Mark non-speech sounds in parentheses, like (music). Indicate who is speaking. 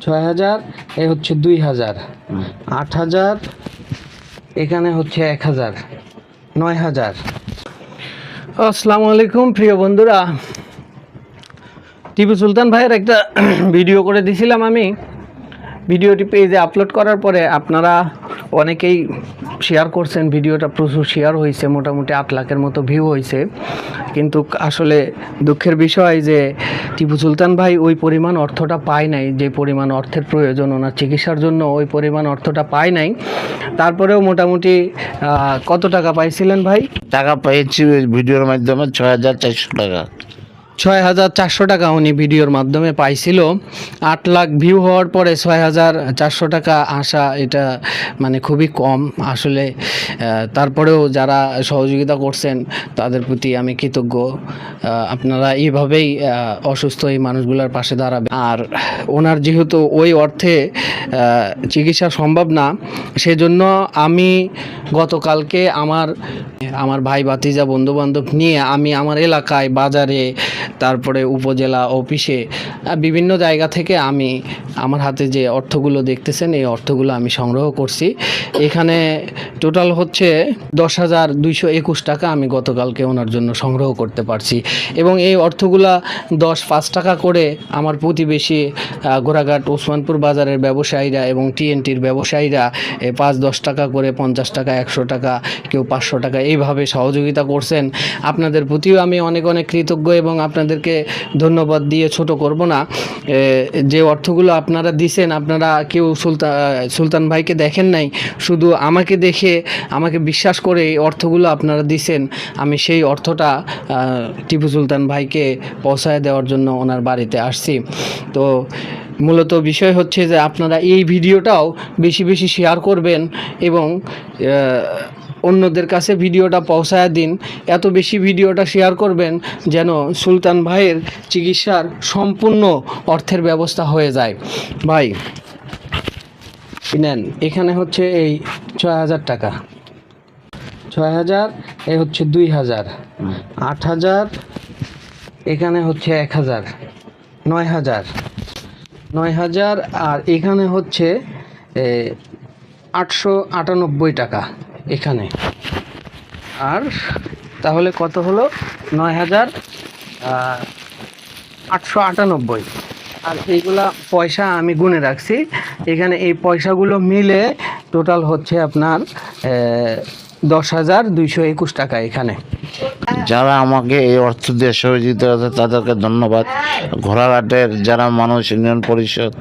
Speaker 1: ছয় হাজার, এ হচ্ছে দুই হাজার। আট হাজার, এখানে হচ্ছে এক হাজার। নয় হাজার। আসসালামু আলাইকুম প্রিয় বন্ধুরা। টিপু সুলতান ভাইয়ের একটা (clears throat) ভিডিও করে দিছিলাম আমি। ভিডিওটি পেজে আপলোড করার পরে আপনারা অনেকেই শেয়ার করছেন, ভিডিওটা প্রচুর শেয়ার হয়েছে মোটামুটি আট লাখের মতো ভিউ হয়েছে কিন্তু আসলে দুঃখের বিষয় যে, টিপু সুলতান ভাই ওই পরিমাণ অর্থটা পায় নাই, যে পরিমাণ অর্থের প্রয়োজন, ওনার চিকিৎসার জন্য ওই পরিমাণ অর্থটা পায় নাই। তারপরেও মোটামুটি কত টাকা পাইছিলেন ভাই?
Speaker 2: টাকা পেয়েছি ভিডিওর মাধ্যমে ছয় হাজার চারশো টাকা।
Speaker 1: ছয় হাজার চারশো টাকা উনি ভিডিওর মাধ্যমে পাইছিল। আট লাখ ভিউ হওয়ার পরে ছয় হাজার চারশো টাকা আসা এটা মানে খুবই কম। আসলে তারপরেও যারা সহযোগিতা করছেন, তাদের প্রতি আমি কৃতজ্ঞ। আপনারা এইভাবেই অসুস্থ এই মানুষগুলোর পাশে দাঁড়াবে আর ওনার যেহেতু ওই অর্থে চিকিৎসা সম্ভব না, সেজন্য আমি গতকালকে আমার আমার ভাই ভাতিজা বন্ধু বান্ধব নিয়ে আমি আমার এলাকায় বাজারে তারপরে উপজেলা অফিসে বিভিন্ন জায়গা থেকে আমি আমার হাতে যে অর্থগুলো দেখতেছেন, এই অর্থগুলো আমি সংগ্রহ করছি। এখানে টোটাল হচ্ছে দশ হাজার দুইশো একুশ টাকা আমি গতকালকে ওনার জন্য সংগ্রহ করতে পারছি। এবং এই অর্থগুলা দশ পাঁচ টাকা করে আমার প্রতিবেশী ঘোড়াঘাট ওসমানপুর বাজারের ব্যবসায়ীরা এবং টিএনটির ব্যবসায়ীরা পাঁচ দশ টাকা করে পঞ্চাশ টাকা, একশো টাকা, কেউ পাঁচশো টাকা এইভাবে সহযোগিতা করছেন। আপনাদের প্রতিও আমি অনেক অনেক কৃতজ্ঞ এবং আপনাদেরকে ধন্যবাদ দিয়ে ছোট করব না। যে অর্থগুলো আপনারা দিছেন, আপনারা কেউ সুলতান সুলতান ভাইকে দেখেন নাই, শুধু আমাকে দেখে, আমাকে বিশ্বাস করে এই অর্থগুলো আপনারা দিছেন, আমি সেই অর্থটা টিপু সুলতান ভাইকে পৌঁছায় দেওয়ার জন্য ওনার বাড়িতে আসছি। তো মূলত বিষয় হচ্ছে যে আপনারা এই ভিডিওটাও বেশি বেশি শেয়ার করবেন এবং অন্যদের কাছে ভিডিওটা পৌঁছায় দিন। এত বেশি ভিডিওটা শেয়ার করবেন যেন সুলতান ভাইয়ের চিকিৎসার সম্পূর্ণ অর্থের ব্যবস্থা হয়ে যায়। ভাই, নেন, এখানে হচ্ছে এই ছয় হাজার টাকা। ছয় হাজার, এ হচ্ছে দুই হাজার। আট হাজার, এখানে হচ্ছে এক হাজার। নয় হাজার। নয় হাজার, আর এখানে হচ্ছে আটশো আটানব্বই টাকা। এখানে। আর তাহলে কত হলো? নয় হাজার আটশো আটানব্বই। আর এইগুলা পয়সা আমি গুনে রাখছি। এখানে এই পয়সাগুলো মিলে টোটাল হচ্ছে আপনার দশ হাজার দুইশো একুশ টাকা এখানে।
Speaker 2: যারা আমাকে এই অর্থ দিয়ে সহযোগিতা তাদেরকে ধন্যবাদ। ঘোড়াঘাটের যারা মানুষ, ইউনিয়ন পরিষদ।